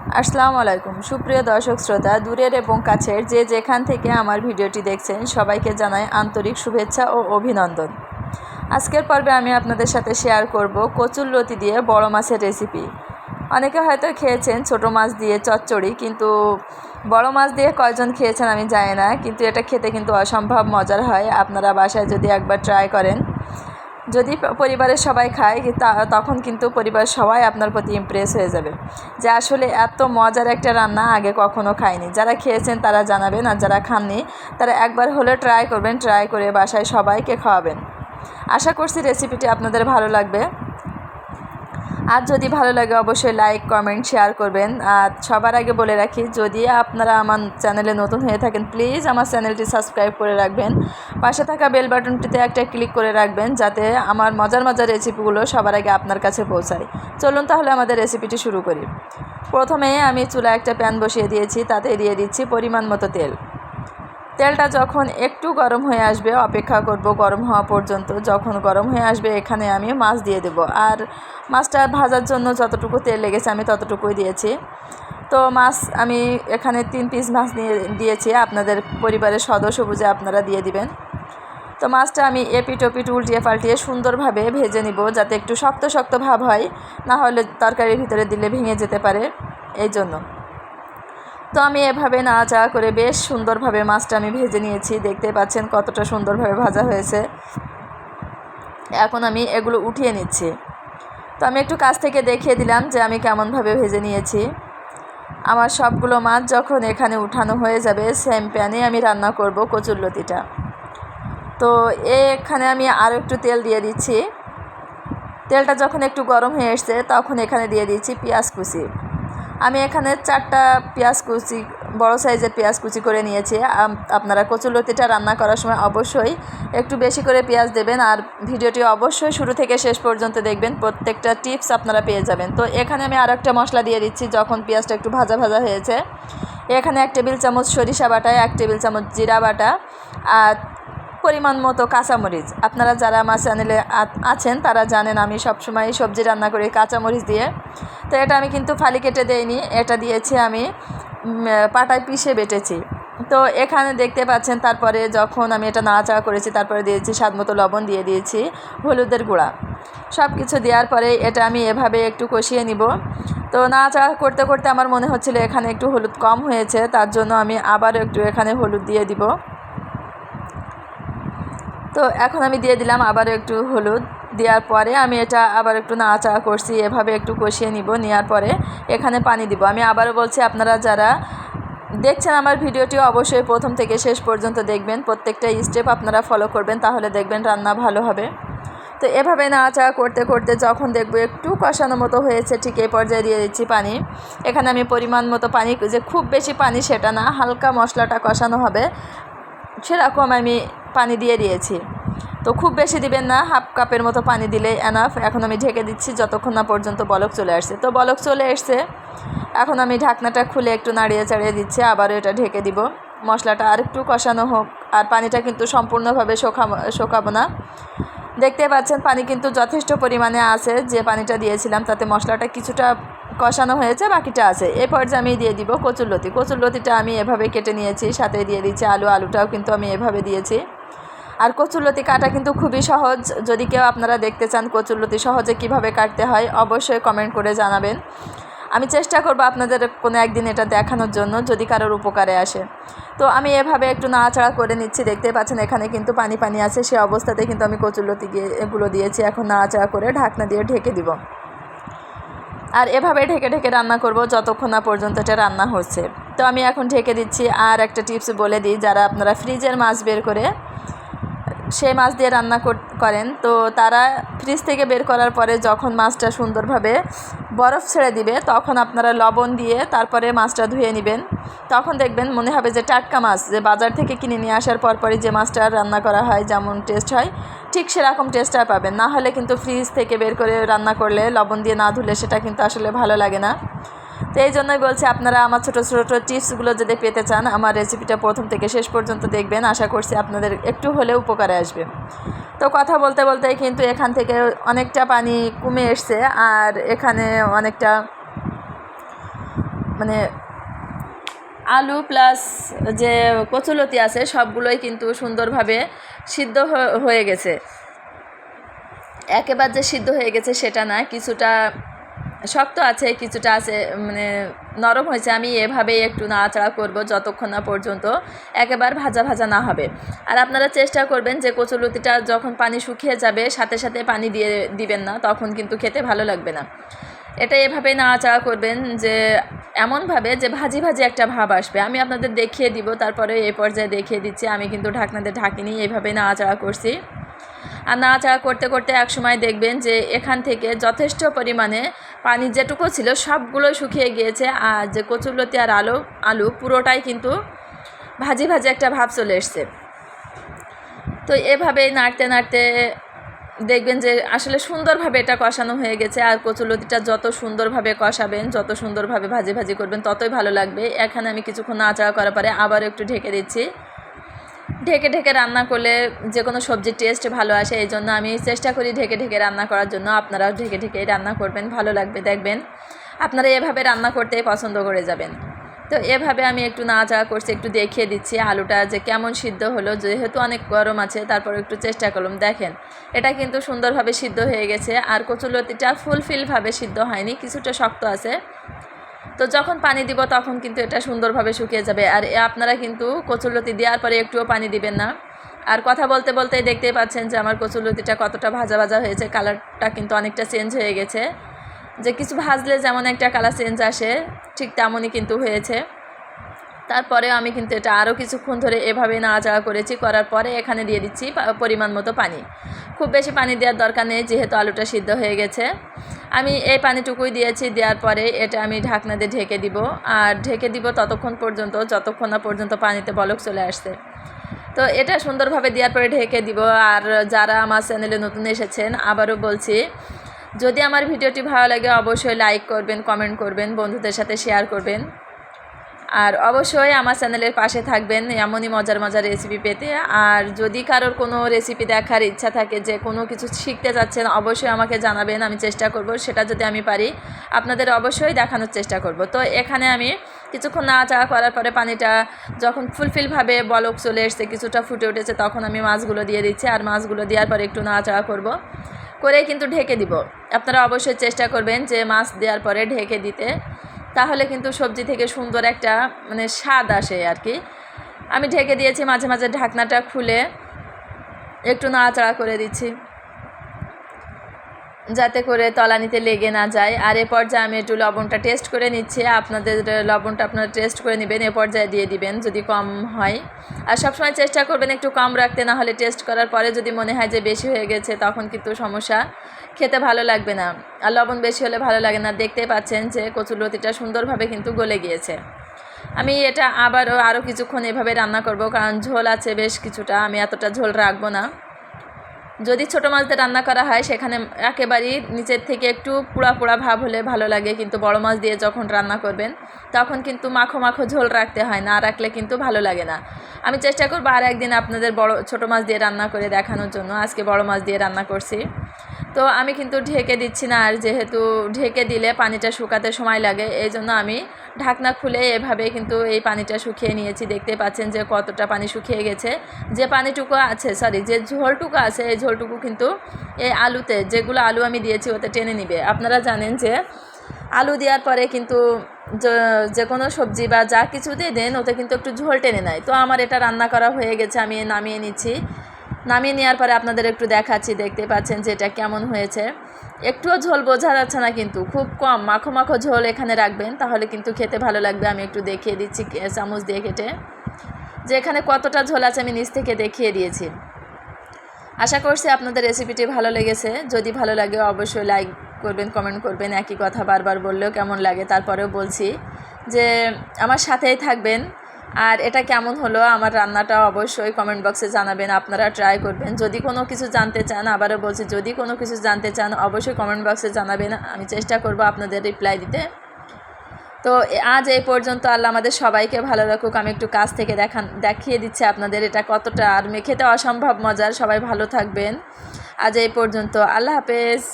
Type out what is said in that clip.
আসসালামু আলাইকুম। সুপ্রিয় দর্শক, শ্রোতা, দূরের এবং কাছের যে যেখান থেকে আমার ভিডিওটি দেখছেন, সবাইকে জানাই আন্তরিক শুভেচ্ছা ও অভিনন্দন। আজকের পর্বে আমি আপনাদের সাথে শেয়ার করব কচুর লতি দিয়ে বড় মাছের রেসিপি অনেকে হয়তো খেয়েছেন ছোট মাছ দিয়ে চচ্চড়ি, কিন্তু বড় মাছ দিয়ে কয়জন খেয়েছেন আমি জানি না, কিন্তু এটা খেতে কিন্তু অসম্ভব মজার হয়। আপনারা বাসায় যদি একবার ট্রাই করেন যদি পরিবারের সবাই খায় তখন কিন্তু পরিবার সবাই আপনার প্রতি ইমপ্রেস হয়ে যাবে। যে আসলে এত মজার একটা রান্না আগে কখনো খায়নি যারা খেয়েছেন তারা জানাবেন, আর যারা খাননি, তারা একবার হলে ট্রাই করবেন ট্রাই করে বাসায় সবাইকে খাওয়াবেন। আশা করছি রেসিপিটি আপনাদের ভালো লাগবে। আর যদি ভালো লাগে অবশ্যই লাইক কমেন্ট শেয়ার করবেন। আর সবার আগে বলে রাখি, যদি আপনারা আমার চ্যানেলে নতুন হয়ে থাকেন প্লিজ আমার চ্যানেলটি সাবস্ক্রাইব করে রাখবেন। পাশে থাকা বেল বাটনটিতে একটা ক্লিক করে রাখবেন, যাতে আমার মজার মজার রেসিপিগুলো সবার আগে আপনার কাছে পৌঁছায়। চলুন তাহলে আমাদের রেসিপিটি শুরু করি। প্রথমে আমি চুলা একটা প্যান বসিয়ে দিয়েছি, তাতে দিয়ে দিচ্ছি পরিমাণ মতো তেল। তেলটা যখন একটু গরম হয়ে আসবে, অপেক্ষা করব গরম হওয়া পর্যন্ত। যখন গরম হয়ে আসবে, এখানে আমি মাছ দিয়ে দেব। আর মাছটা ভাজার জন্য যতটুকু তেল লেগেছে, আমি ততটুকুই দিয়েছি। তো মাছ আমি এখানে তিন পিস মাছ নিয়ে দিয়েছি। আপনাদের পরিবারের সদস্য বুঝে আপনারা দিয়ে দিবেন। তো মাছটা আমি এপিট ওপিট উল্টিয়ে পাল্টিয়ে সুন্দরভাবে ভেজে নিব, যাতে একটু শক্ত শক্ত ভাব হয়। না হলে তরকারির ভিতরে দিলে ভেঙে যেতে পারে। এই জন্য। তো আমি এভাবে নাড়াচাড়া করে বেশ সুন্দরভাবে মাছটা আমি ভেজে নিয়েছি। দেখতে পাচ্ছেন কতটা সুন্দরভাবে ভাজা হয়েছে। এখন আমি এগুলো উঠিয়ে নিচ্ছি। তো আমি একটু কাছ থেকে দেখিয়ে দিলাম যে আমি কেমনভাবে ভেজে নিয়েছি। আমার সবগুলো মাছ যখন এখানে উঠানো হয়ে যাবে সেম প্যানে আমি রান্না করব কচুরলতিটা তো এখানে আমি আরও একটু তেল দিয়ে দিচ্ছি। তেলটা যখন একটু গরম হয়ে এসছে, তখন এখানে দিয়ে দিচ্ছি পেঁয়াজ কুচি। আমি এখানে চারটা পেঁয়াজ কুচি, বড় সাইজের পেঁয়াজ কুচি করে নিয়েছি। আপনারা কচুলতিটা রান্না করার সময় অবশ্যই একটু বেশি করে পেঁয়াজ দেবেন আর ভিডিওটি অবশ্যই শুরু থেকে শেষ পর্যন্ত দেখবেন, প্রত্যেকটা টিপস আপনারা পেয়ে যাবেন। তো এখানে আমি আর একটা মশলা দিয়ে দিচ্ছি, যখন পেঁয়াজটা একটু ভাজা ভাজা হয়েছে। এখানে এক টেবিল চামচ সরিষা বাটা, এক টেবিল চামচ জিরা বাটা, আর পরিমাণ মতো কাঁচামরিচ। আপনারা যারা আমার চ্যানেলে আছেন, তারা জানেন আমি সবসময় সবজি রান্না করি কাঁচামরিচ দিয়ে। তো এটা আমি কিন্তু ফালি কেটে দেইনি, এটা দিয়েছি আমি পাটায় পিষে বেটেছি। তো এখানে দেখতে পাচ্ছেন, তারপরে যখন আমি এটা নাড়াচাড়া করেছি, তারপরে দিয়েছি স্বাদ মতো লবণ দিয়ে দিয়েছি, হলুদের গুঁড়া। সব কিছু দেওয়ার পরে এটা আমি এভাবে একটু কষিয়ে নিব। তো নাড়াচাড়া করতে করতে আমার মনে হচ্ছিল এখানে একটু হলুদ কম হয়েছে, তার জন্য আমি আবারও একটু এখানে হলুদ দিয়ে দিব। তো এখন আমি দিয়ে দিলাম আবার একটু হলুদ। দেওয়ার পরে আমি এটা আবার একটু নাড়াচাড়া করছি, এভাবে একটু কষিয়ে নিব। নেওয়ার পরে এখানে পানি দিব। আমি আবারও বলছি, আপনারা যারা দেখছেন আমার ভিডিওটি অবশ্যই প্রথম থেকে শেষ পর্যন্ত দেখবেন। প্রত্যেকটা স্টেপ আপনারা ফলো করবেন, তাহলে দেখবেন রান্না ভালো হবে। তো এভাবে নাড়াচাড়া করতে করতে যখন দেখব একটু কষানো মতো হয়েছে, ঠিক এই পর্যায়ে দিয়ে দিচ্ছি পানি। এখানে আমি পরিমাণ মতো পানি, যে খুব বেশি পানি সেটা না, হালকা মশলাটা কষানো হবে। সেরকম আমি পানি দিয়ে দিয়েছি। তো খুব বেশি দিবেন না, হাফ কাপের মতো পানি দিলেই এনাফ এখন আমি ঢেকে দিচ্ছি, যতক্ষণ না পর্যন্ত বলক চলে আসছে। তো বলক চলে এসছে এখন আমি ঢাকনাটা খুলে একটু নাড়িয়ে চাড়িয়ে দিচ্ছি, আবারও এটা ঢেকে দিব। মশলাটা আর একটু কষানো হোক, আর পানিটা কিন্তু সম্পূর্ণভাবে শোকাবো শোকাবো না। দেখতে পাচ্ছেন, পানি কিন্তু যথেষ্ট পরিমাণে আছে, যে পানিটা দিয়েছিলাম, তাতে মশলাটা কিছুটা কষানো হয়েছে, বাকিটা আছে। এই পর্যায়ে আমি দিয়ে দিব কচুরলতি। কচুরলতিটা আমি এভাবে কেটে নিয়েছি, সাথে দিয়ে দিচ্ছি আলু। আলুটাও কিন্তু আমি এভাবে দিয়েছি। আর কচুরলতি কাটা কিন্তু খুবই সহজ। যদি কেউ আপনারা দেখতে চান কচুরলতি সহজে কীভাবে কাটতে হয়, অবশ্যই কমেন্ট করে জানাবেন। আমি চেষ্টা করব আপনাদের কোনো একদিন এটা দেখানোর জন্য, যদি কারোর উপকারে আসে। তো আমি এভাবে একটু নাড়াচাড়া করে নিচ্ছি। দেখতে পাচ্ছেন, এখানে কিন্তু পানি পানি আছে। সে অবস্থাতে কিন্তু আমি কচুরলতি গিয়ে এগুলো দিয়েছি। এখন নাড়াচাড়া করে ঢাকনা দিয়ে ঢেকে দিব। আর এভাবে ঢেকে ঢেকে রান্না করব যতক্ষণ না পর্যন্ত এটা রান্না হচ্ছে। তো আমি এখন ঢেকে দিচ্ছি আর একটা টিপস বলে দিই, যারা আপনারা ফ্রিজের মাছ বের করে সেই মাছ দিয়ে রান্না করেন। তো তারা ফ্রিজ থেকে বের করার পরে যখন মাছটা সুন্দরভাবে বরফ ছেড়ে দিবে, তখন আপনারা লবণ দিয়ে তারপরে মাছটা ধুয়ে নেবেন। তখন দেখবেন মনে হবে যে টাটকা মাছ, যে বাজার থেকে কিনে নিয়ে আসার পর পরই যে মাছটা রান্না করা হয়, যেমন টেস্ট হয়, ঠিক সেরকম টেস্ট আর পাবেন। না হলে কিন্তু ফ্রিজ থেকে বের করে রান্না করলে, লবণ দিয়ে না ধুলে সেটা কিন্তু আসলে ভালো লাগে না। তো এই জন্যই বলছি আপনারা আমার ছোটো ছোটো টিপসগুলো যদি পেতে চান, আমার রেসিপিটা প্রথম থেকে শেষ পর্যন্ত দেখবেন। আশা করছি আপনাদের একটু হলেও উপকারে আসবে। তো কথা বলতে বলতে কিন্তু এখান থেকে অনেকটা পানি কমে এসছে আর এখানে অনেকটা মানে আলু প্লাস যে কচুলতি আছে, সবগুলোই কিন্তু সুন্দরভাবে সিদ্ধ হয়ে গেছে। একেবারে যে সিদ্ধ হয়ে গেছে সেটা না, কিছুটা শক্ত আছে, কিছুটা আছে মানে নরম হয়েছে, আমি এভাবেই একটু নাড়াচাড়া করব যতক্ষণ না পর্যন্ত একেবারে ভাজা ভাজা না হবে। আর আপনারা চেষ্টা করবেন যে কচুলতিটা যখন পানি শুকিয়ে যাবে, সাথে সাথে পানি দিয়ে দিবেন না, তখন কিন্তু খেতে ভালো লাগবে না। এটা এভাবেই নাড়াচাড়া করবেন যে এমনভাবে যে ভাজি ভাজি একটা ভাব আসবে। আমি আপনাদের দেখিয়ে দিব, তারপরে এই পর্যায়ে দেখিয়ে দিচ্ছি, আমি কিন্তু ঢাকনাতে ঢাকিনি এইভাবেই নাড়াচাড়া করছি। আর নাড়াচাড়া করতে করতে এক সময় দেখবেন যে এখান থেকে যথেষ্ট পরিমাণে পানি যেটুকু ছিল সবগুলো শুকিয়ে গিয়েছে আর যে কচুরলতি আর আলু আলু পুরোটাই কিন্তু ভাজি ভাজি একটা ভাব চলে এসছে। তো এভাবে নাড়তে নাড়তে দেখবেন যে আসলে সুন্দরভাবে এটা কষানো হয়ে গেছে আর কচুলতিটা যত সুন্দরভাবে কষাবেন, যত সুন্দরভাবে ভাজি ভাজি করবেন ততই ভালো লাগবে। এখানে আমি কিছুক্ষণ নাড়াচাড়া করার পরে আবার একটু ঢেকে দিচ্ছি। ঢেকে ঢেকে রান্না করলে যে কোনো সবজির টেস্ট ভালো আসে, এই জন্য আমি চেষ্টা করি ঢেকে ঢেকে রান্না করার জন্য। আপনারাও ঢেকে ঢেকে রান্না করবেন, ভালো লাগবে, দেখবেন। আপনারা এভাবে রান্না করতেই পছন্দ করে যাবেন। তো এভাবে আমি একটু নাড়াচাড়া করছি, একটু দেখিয়ে দিচ্ছি আলুটা যে কেমন সিদ্ধ হলো, যেহেতু অনেক গরম আছে তারপর একটু চেষ্টা করলাম। দেখেন, এটা কিন্তু সুন্দরভাবে সিদ্ধ হয়ে গেছে, আর কচুলতিটা ফুলফিলভাবে সিদ্ধ হয়নি, কিছুটা শক্ত আছে। তো যখন পানি দিব তখন কিন্তু এটা সুন্দরভাবে শুকিয়ে যাবে। আর আপনারা কিন্তু কচুরলতি দেওয়ার পরে একটুও পানি দিবেন না। আর কথা বলতে বলতে দেখতেই পাচ্ছেন যে আমার কচুরলতিটা কতটা ভাজা ভাজা হয়েছে, কালারটা কিন্তু অনেকটা চেঞ্জ হয়ে গেছে। যে কিছু ভাজলে যেমন একটা কালার চেঞ্জ আসে, ঠিক তেমনই কিন্তু হয়েছে। তারপরে আমি কিন্তু এটা আরও কিছুক্ষণ ধরে এভাবে নাড়াচাড়া করেছি, করার পরে এখানে দিয়ে দিচ্ছি পরিমাণ মতো পানি। খুব বেশি পানি দেওয়ার দরকার নেই, যেহেতু আলুটা সিদ্ধ হয়ে গেছে। আমি এই পানিটুকুই দিয়েছি, দেওয়ার পরে এটা আমি ঢাকনা দিয়ে ঢেকে দিব। আর ঢেকে দিব ততক্ষণ পর্যন্ত, যতক্ষণ না পর্যন্ত পানিতে বলক চলে আসছে। তো এটা সুন্দরভাবে দেওয়ার পরে ঢেকে দিব। আর যারা আমার চ্যানেলে নতুন এসেছেন, আবারও বলছি, যদি আমার ভিডিওটি ভালো লাগে, অবশ্যই লাইক করবেন, কমেন্ট করবেন, বন্ধুদের সাথে শেয়ার করবেন। আর অবশ্যই আমার চ্যানেলের পাশে থাকবেন, এমনই মজার মজার রেসিপি পেতে। আর যদি কারোর কোনো রেসিপি দেখার ইচ্ছা থাকে যে কোনো কিছু শিখতে চাচ্ছেন অবশ্যই আমাকে জানাবেন, আমি চেষ্টা করব, সেটা যদি আমি পারি, আপনাদের অবশ্যই দেখানোর চেষ্টা করব। তো এখানে আমি কিছুক্ষণ না নাড়াচাড়া করার পরে পানিটা যখন ফুলফিলভাবে বলক চলে এসছে, কিছুটা ফুটে উঠেছে, তখন আমি মাছগুলো দিয়ে দিচ্ছি। আর মাছগুলো দেওয়ার পরে একটু নাড়াচাড়া করব করে কিন্তু ঢেকে দিব। আপনারা অবশ্যই চেষ্টা করবেন যে মাছ দেওয়ার পরে ঢেকে দিতে। তাহলে কিন্তু সবজি থেকে সুন্দর একটা মানে স্বাদ আসে আর কি। আমি ঢেকে দিয়েছি, মাঝে মাঝে ঢাকনাটা খুলে একটু নাড়াচাড়া করে দিচ্ছি। যাতে করে তলানিতে লেগে না যায়। আর এ পর্যায়ে আমি একটু লবণটা টেস্ট করে নিচ্ছি। আপনাদের লবণটা আপনারা টেস্ট করে নেবেন, এ পর্যায়ে দিয়ে দিবেন যদি কম হয়। আর সবসময় চেষ্টা করবেন একটু কম রাখতে, না হলে টেস্ট করার পরে যদি মনে হয় যে বেশি হয়ে গেছে, তখন কিন্তু সমস্যা। খেতে ভালো লাগবে না। আর লবণ বেশি হলে ভালো লাগে না। দেখতে পাচ্ছেন যে কচুলতিটা সুন্দরভাবে কিন্তু গলে গিয়েছে। আমি এটা আবারও আরও কিছুক্ষণ এভাবে রান্না করব, কারণ ঝোল আছে বেশ কিছুটা। আমি এতটা ঝোল রাখব না। যদি ছোটো মাছ দিয়ে রান্না করা হয়, সেখানে একেবারেই নিচের থেকে একটু পোড়া পোড়া ভাব হলে ভালো লাগে। কিন্তু বড় মাছ দিয়ে যখন রান্না করবেন, তখন কিন্তু মাখো মাখো ঝোল রাখতে হয়, না রাখলে কিন্তু ভালো লাগে না। আমি চেষ্টা করব আর একদিন আপনাদের বড়, ছোটো মাছ দিয়ে রান্না করে দেখানোর জন্য। আজকে বড় মাছ দিয়ে রান্না করছি। তো আমি কিন্তু ঢেকে দিচ্ছি না, আর যেহেতু ঢেকে দিলে পানিটা শুকাতে সময় লাগে এই জন্য আমি ঢাকনা খুলে এভাবে কিন্তু এই পানিটা শুকিয়ে নিয়েছি। দেখতে পাচ্ছেন যে কতটা পানি শুকিয়ে গেছে। যে পানিটুকু আছে সরি যে ঝোলটুকু আছে, এই ঝোলটুকু কিন্তু এই আলুতে, যেগুলো আলু আমি দিয়েছি ওতে টেনে নিবে। আপনারা জানেন যে আলু দেওয়ার পরে কিন্তু যে- কোনো সবজি বা যা কিছু দিয়ে দেন, ওতে কিন্তু একটু ঝোল টেনে নেয়। তো আমার এটা রান্না করা হয়ে গেছে, আমি নামিয়ে নিচ্ছি। নামিয়ে নেওয়ার পরে আপনাদের একটু দেখাচ্ছি, দেখতে পাচ্ছেন যে এটা কেমন হয়েছে। একটুও ঝোল বোঝা যাচ্ছে না কিন্তু, খুব কম। মাখো মাখো ঝোল এখানে রাখবেন, তাহলে কিন্তু খেতে ভালো লাগবে। আমি একটু দেখিয়ে দিচ্ছি চামচ দিয়ে কেটে। যে এখানে কতটা ঝোল আছে আমি নিচ থেকে দেখিয়ে দিয়েছি। আশা করছি আপনাদের রেসিপিটি ভালো লেগেছে। যদি ভালো লাগে অবশ্যই লাইক করবেন, কমেন্ট করবেন। একই কথা বারবার বললেও কেমন লাগে, তারপরেও বলছি যে আমার সাথেই থাকবেন। আর এটা কেমন হলো? আমার রান্নাটা অবশ্যই কমেন্ট বক্সে জানাবেন, আপনারা ট্রাই করবেন। যদি কোনো কিছু জানতে চান, আবারও বলছি, যদি কোনো কিছু জানতে চান, অবশ্যই কমেন্ট বক্সে জানাবেন। আমি চেষ্টা করব আপনাদের রিপ্লাই দিতে। তো আজ এই পর্যন্ত আল্লাহ আমাদের সবাইকে ভালো রাখুক। আমি একটু কাছ থেকে দেখান, দেখিয়ে দিচ্ছি আপনাদের এটা কতটা। আর মেখেতে অসম্ভব মজার। সবাই ভালো থাকবেন। আজ এই পর্যন্ত। আল্লাহ হাফেজ।